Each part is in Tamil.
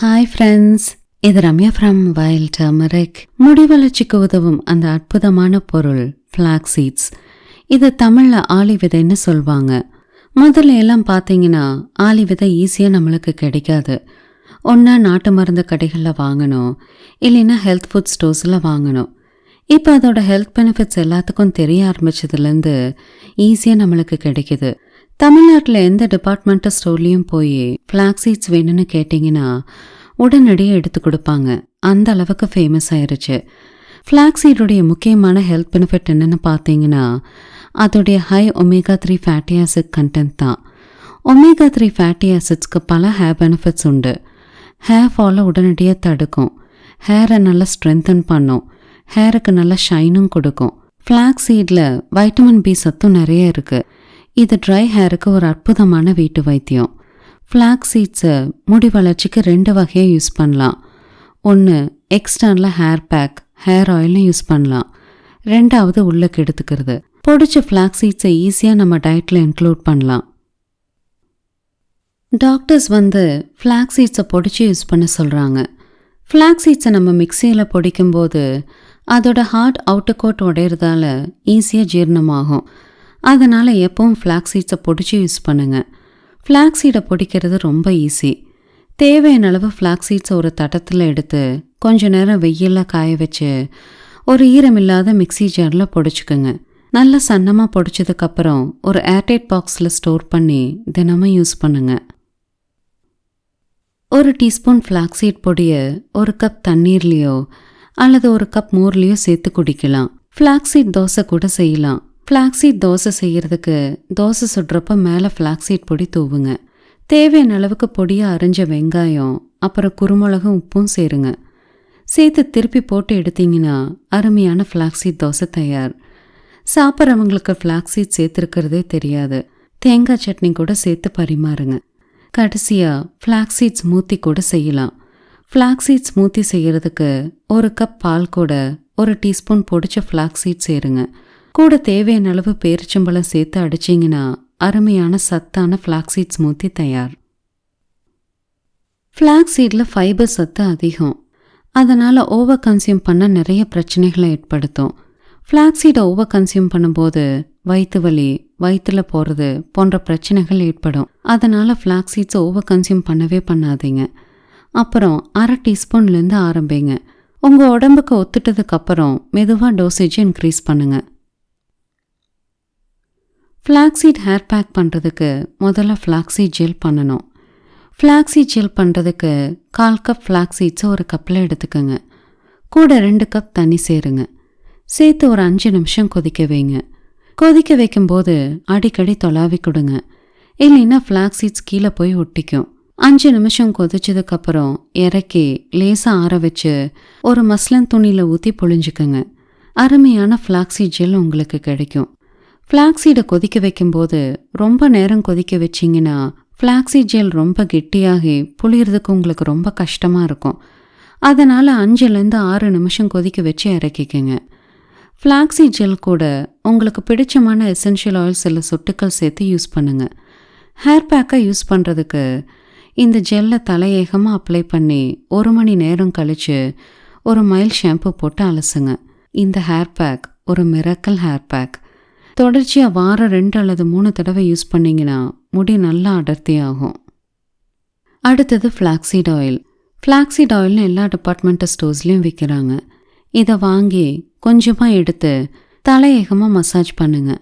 ஹாய் ஃப்ரெண்ட்ஸ் இது ரம்யா ஃப்ரம் வைல்ட் டர்மரிக் முடி வளர்ச்சிக்கு உதவும் அந்த அற்புதமான பொருள் ஃப்ளாக் சீட்ஸ் இது தமிழில் ஆலி விதைன்னு சொல்வாங்க. முதல்ல எல்லாம் பார்த்தீங்கன்னா ஆலி விதை ஈஸியாக நம்மளுக்கு கிடைக்காது. ஒன்றா நாட்டு மருந்து கடைகளில் வாங்கணும். இல்லைன்னா ஹெல்த் ஃபுட் ஸ்டோர்ஸில் வாங்கணும். இப்போ அதோட ஹெல்த் பெனிஃபிட்ஸ் எல்லாத்துக்கும் தெரிய ஆரம்பிச்சதுலேருந்து ஈஸியாக நம்மளுக்கு கிடைக்குது. தமிழ்நாட்டில் எந்த டிபார்ட்மெண்டல் ஸ்டோர்லேயும் போய் ஃப்ளாக் சீட்ஸ் வேணும்னு கேட்டிங்கன்னா உடனடியாக எடுத்து கொடுப்பாங்க. அந்த அளவுக்கு ஃபேமஸ் ஆயிருச்சு. ஃப்ளாக் சீடுடைய முக்கியமான ஹெல்த் பெனிஃபிட் என்னென்னு பார்த்தீங்கன்னா அதோடைய high omega three fatty acid content தான். ஒமேகா த்ரீ ஃபேட்டி ஆசிட்ஸ்க்கு பல ஹேர் பெனிஃபிட்ஸ் உண்டு. ஹேர் ஃபாலை உடனடியாக தடுக்கும். ஹேரை நல்லா ஸ்ட்ரென்தன் பண்ணும். ஹேருக்கு நல்லா ஷைனும் கொடுக்கும். ஃப்ளாக் சீடில் வைட்டமின் பி சத்தும் நிறைய இருக்குது இது ட்ரை ஹேருக்கு ஒரு அற்புதமான வீட்டு வைத்தியம். ஃப்ளாக் சீட்ஸை முடி வளர்ச்சிக்கு ரெண்டு வகையாக யூஸ் பண்ணலாம். ஒன்று எக்ஸ்டர்னில் ஹேர் பேக் ஹேர் ஆயிலும் யூஸ் பண்ணலாம். ரெண்டாவது உள்ளக்கு எடுத்துக்கிறது. பொடிச்ச ஃப்ளாக் சீட்ஸை ஈஸியாக நம்ம டயட்டில் இன்க்ளூட் பண்ணலாம். டாக்டர்ஸ் வந்து ஃப்ளாக் சீட்ஸை பொடிச்சு யூஸ் பண்ண சொல்கிறாங்க ஃப்ளாக் சீட்ஸை நம்ம மிக்சியில் பொடிக்கும்போது அதோட ஹார்ட் அவுட்டு கோட் உடையிறதால ஈஸியாக ஜீரணமாகும். அதனால் எப்பவும் ஃப்ளாக் சீட்ஸை பொடிச்சு யூஸ் பண்ணுங்கள் ஃப்ளாக் சீடை பொடிக்கிறது ரொம்ப ஈஸி தேவையான அளவு ஃப்ளாக் சீட்ஸை ஒரு தட்டத்தில் எடுத்து கொஞ்ச நேரம் வெயிலில் காய வச்சு ஒரு ஈரமில்லாத மிக்ஸி ஜாரில் பொடிச்சுக்குங்க. நல்லா சன்னமாக பொடிச்சதுக்கப்புறம் ஒரு ஏர்டைட் பாக்ஸில் ஸ்டோர் பண்ணி தினமும் யூஸ் பண்ணுங்கள் ஒரு டீஸ்பூன் ஃப்ளாக்ஸீட் பொடியை ஒரு கப் தண்ணீர்லேயோ அல்லது ஒரு கப் மோர்லேயோ சேர்த்து குடிக்கலாம். ஃப்ளாக்ஸீட் தோசை கூட செய்யலாம். ஃப்ளாக்ஸீட் தோசை செய்கிறதுக்கு தோசை சுடுறப்ப மேலே ஃப்ளாக்ஸீட் பொடி தூவுங்க. தேவையான அளவுக்கு பொடியாக அரைஞ்ச வெங்காயம் அப்புறம் குருமிளகும் உப்பும் சேருங்க. சேர்த்து திருப்பி போட்டு எடுத்தீங்கன்னா அருமையான ஃப்ளாக்ஸீட் தோசை தயார். சாப்பிட்றவங்களுக்கு ஃப்ளாக்ஸீட் சேர்த்துருக்கிறதே தெரியாது. தேங்காய் சட்னி கூட சேர்த்து பரிமாறுங்க. கடைசியாக ஃப்ளாக்ஸீட் ஸ்மூத்தி கூட செய்யலாம். ஃப்ளாக்ஸீட் ஸ்மூத்தி செய்கிறதுக்கு ஒரு கப் பால் கூட ஒரு டீஸ்பூன் பொடிச்ச ஃப்ளாக்ஸீட் சேருங்க. கூட தேவையான அளவு பேரிச்சம்பழம் சேர்த்து அடிச்சிங்கன்னா அருமையான சத்தான ஃப்ளாக்ஸீட் ஸ்மூத்தி தயார். ஃப்ளாக்ஸீடில் ஃபைபர் சத்து அதிகம். அதனால் ஓவர் கன்சியூம் பண்ண நிறைய பிரச்சனைகளை ஏற்படுத்தும். ஃப்ளாக்ஸீடை ஓவர் கன்சியூம் பண்ணும்போது வயிற்று வலி வயிற்றில் போகிறது போன்ற பிரச்சனைகள் ஏற்படும். அதனால் ஃப்ளாக்ஸீட்ஸை ஓவர் கன்சியூம் பண்ணவே பண்ணாதீங்க. அப்புறம் அரை டீஸ்பூன்லேருந்து ஆரம்பிங்க. உங்கள் உடம்புக்கு ஒத்துட்டதுக்கப்புறம் மெதுவாக டோசேஜ் இன்க்ரீஸ் பண்ணுங்கள் ஃப்ளாக்ஸீட் ஹேர் பேக் பண்ணுறதுக்கு முதல்ல ஃப்ளாக்ஸி ஜெல் பண்ணணும். ஃப்ளாக்ஸி ஜெல் பண்ணுறதுக்கு கால் கப் ஃப்ளாக்ஸீட்ஸை ஒரு கப்பில் எடுத்துக்கோங்க. கூட ரெண்டு கப் தண்ணி சேருங்க. சேர்த்து ஒரு அஞ்சு நிமிஷம் கொதிக்க வைங்க. கொதிக்க வைக்கும்போது அடிக்கடி தொலாவி கொடுங்க. இல்லைன்னா ஃப்ளாக்ஸீட்ஸ் கீழே போய் ஒட்டிக்கும். அஞ்சு நிமிஷம் கொதிச்சதுக்கப்புறம் இறக்கி லேசாக ஆற வச்சு ஒரு மஸ்லன் துணியில் ஊற்றி பொழிஞ்சுக்கோங்க. அருமையான ஃப்ளாக்ஸி ஜெல் உங்களுக்கு கிடைக்கும். ஃப்ளாக்ஸீடை கொதிக்க வைக்கும்போது ரொம்ப நேரம் கொதிக்க வச்சிங்கன்னா ஃப்ளாக்ஸீட் ஜெல் ரொம்ப கெட்டியாகி புளியறதுக்கு உங்களுக்கு ரொம்ப கஷ்டமாக இருக்கும். அதனால் அஞ்சுலேருந்து ஆறு நிமிஷம் கொதிக்க வச்சு இறக்கிக்கங்க. ஃப்ளாக்ஸி ஜெல் கூட உங்களுக்கு பிடிச்சமான எசென்ஷியல் ஆயில் சில சொட்டுக்கள் சேர்த்து யூஸ் பண்ணுங்கள் ஹேர் பேக்கை யூஸ் பண்ணுறதுக்கு இந்த ஜெல்லை தலையேகமாக அப்ளை பண்ணி ஒரு மணி நேரம் கழித்து ஒரு மைல் ஷாம்பு போட்டு அலசுங்க. இந்த ஹேர் பேக் ஒரு மிரக்கல் ஹேர் பேக் தொடர்ச்சியாக வாரம் ரெண்டு அல்லது மூணு தடவை யூஸ் பண்ணிங்கன்னா முடி நல்லா அடர்த்தியாகும் அடுத்தது ஃப்ளாக்ஸீட் ஆயில் ஃப்ளாக்ஸீட் ஆயில்னு எல்லா டிபார்ட்மெண்டல் ஸ்டோர்ஸ்லேயும் விற்கிறாங்க இதை வாங்கி கொஞ்சமாக எடுத்து தலையேகமாக மசாஜ் பண்ணுங்க.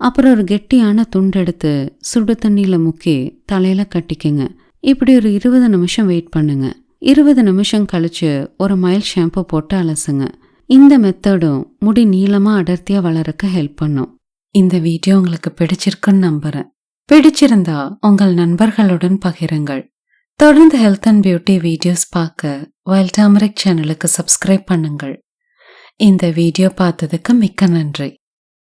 அப்புறம் ஒரு கெட்டியான துண்டு எடுத்து சுடு தண்ணியில் முக்கி தலையில் கட்டிக்கங்க. இப்படி ஒரு இருபது நிமிஷம் வெயிட் பண்ணுங்க. இருபது நிமிஷம் கழிச்சு ஒரு மைல் ஷாம்பு போட்டு அலசுங்க. இந்த மெத்தடும் முடி நீளமாக அடர்த்தியாக வளரக்க ஹெல்ப் பண்ணும். இந்த வீடியோ உங்களுக்கு பிடிச்சிருக்குன்னு நம்புறேன். பிடிச்சிருந்தா உங்கள் நண்பர்களுடன் பகிருங்கள். தொடர்ந்து ஹெல்த் அண்ட் பியூட்டி வீடியோஸ் பார்க்க வைல்ட் அமரிக் சேனலுக்கு சப்ஸ்கிரைப் பண்ணுங்கள். இந்த வீடியோ பார்த்ததுக்கு மிக்க நன்றி.